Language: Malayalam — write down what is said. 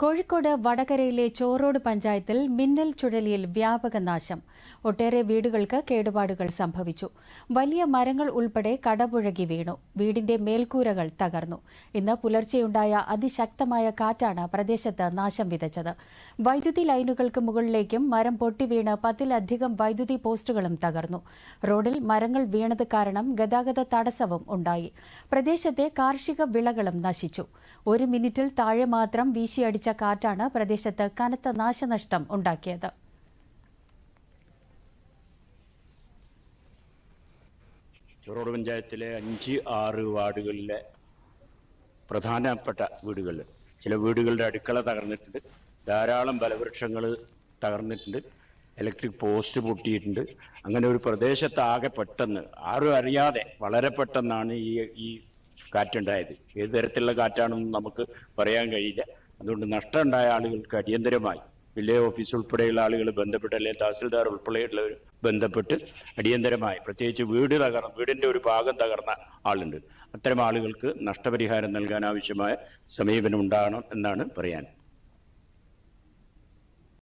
കോഴിക്കോട് വടകരയിലെ ചോറോട് പഞ്ചായത്തിൽ മിന്നൽ ചുഴലിയിൽ വ്യാപക നാശം. ഒട്ടേറെ വീടുകൾക്ക് കേടുപാടുകൾ സംഭവിച്ചു. വലിയ മരങ്ങൾ ഉൾപ്പെടെ കടപുഴകി വീണു. വീടിന്റെ മേൽക്കൂരകൾ തകർന്നു. ഇന്ന് പുലർച്ചെയുണ്ടായ അതിശക്തമായ കാറ്റാണ് പ്രദേശത്ത് നാശം വിതച്ചത്. വൈദ്യുതി ലൈനുകൾക്ക് മുകളിലേക്കും മരം പൊട്ടിവീണ് പത്തിലധികം വൈദ്യുതി പോസ്റ്റുകളും തകർന്നു. റോഡിൽ മരങ്ങൾ വീണത് കാരണം ഗതാഗത തടസ്സവും ഉണ്ടായി. പ്രദേശത്തെ കാർഷിക വിളകളും നശിച്ചു. ഒരു മിനിറ്റിൽ താഴെ മാത്രം വീശിയടിച്ച കാറ്റാണ് പ്രദേശത്ത് കനത്ത നാശനഷ്ടം ഉണ്ടാക്കിയത്. ചെറുറോഡ് പഞ്ചായത്തിലെ അഞ്ച് ആറ് വാർഡുകളിലെ പ്രധാനപ്പെട്ട വീടുകൾ ചില വീടുകളുടെ അടുക്കള തകർന്നിട്ടുണ്ട് ധാരാളം ബലവൃക്ഷങ്ങൾ തകർന്നിട്ടുണ്ട് ഇലക്ട്രിക് പോസ്റ്റ് പൊട്ടിയിട്ടുണ്ട്. അങ്ങനെ ഒരു പ്രദേശത്താകെ പെട്ടെന്ന് ആരും അറിയാതെ വളരെ പെട്ടെന്നാണ് ഈ ഈ കാറ്റുണ്ടായത്. ഏത് തരത്തിലുള്ള കാറ്റാണെന്ന് നമുക്ക് പറയാൻ കഴിയില്ല. അതുകൊണ്ട് നഷ്ടമുണ്ടായ ആളുകൾക്ക് അടിയന്തരമായി വില്ലേജ് ഓഫീസ് ഉൾപ്പെടെയുള്ള ആളുകൾ ബന്ധപ്പെട്ട് അല്ലെങ്കിൽ തഹസിൽദാർ ഉൾപ്പെടെയുള്ളവർ ബന്ധപ്പെട്ട് അടിയന്തരമായി പ്രത്യേകിച്ച് വീട് തകർന്ന വീടിന്റെ ഒരു ഭാഗം തകർന്ന ആളുണ്ട്. അത്തരം ആളുകൾക്ക് നഷ്ടപരിഹാരം നൽകാൻ ആവശ്യമായ സമീപനം ഉണ്ടാകണം എന്നാണ് പറയാൻ